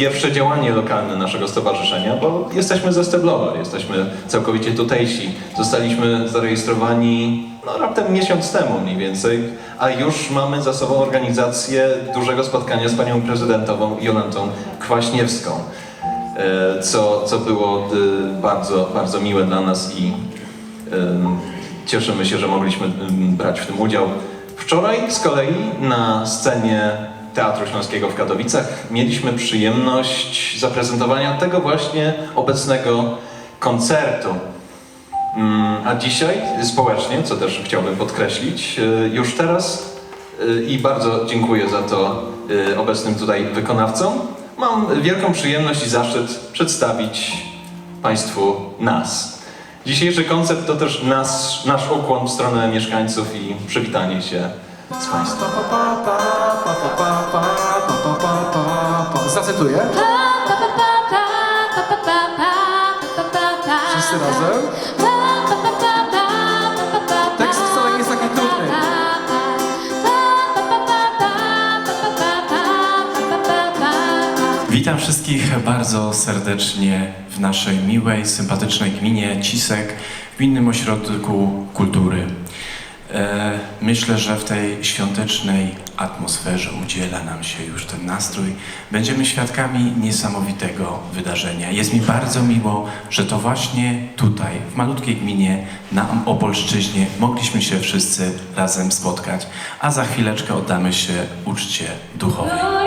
pierwsze działanie lokalne naszego stowarzyszenia, bo jesteśmy ze Steblowa, jesteśmy całkowicie tutejsi. Zostaliśmy zarejestrowani no, raptem miesiąc temu mniej więcej, a już mamy za sobą organizację dużego spotkania z panią prezydentową Jolantą Kwaśniewską, e, co, co było e, bardzo, bardzo miłe dla nas i Ym, Cieszymy się, że mogliśmy brać w tym udział. Wczoraj z kolei na scenie Teatru Śląskiego w Katowicach mieliśmy przyjemność zaprezentowania tego właśnie obecnego koncertu. Ym, A dzisiaj społecznie, co też chciałbym podkreślić, y, już teraz y, i bardzo dziękuję za to y, obecnym tutaj wykonawcom, mam wielką przyjemność i zaszczyt przedstawić Państwu nas. Dzisiejszy koncept to też nas, nasz ukłon w stronę mieszkańców i przywitanie się. Zacytuję. Wszyscy razem. Tekst wcale nie jest taki trudny. Witam wszystkich bardzo serdecznie w naszej miłej, sympatycznej gminie Cisek, w Gminnym Ośrodku Kultury. E, myślę, że w tej świątecznej atmosferze udziela nam się już ten nastrój. Będziemy świadkami niesamowitego wydarzenia. Jest mi bardzo miło, że to właśnie tutaj, w malutkiej gminie na Opolszczyźnie, mogliśmy się wszyscy razem spotkać, a za chwileczkę oddamy się uczcie duchowej.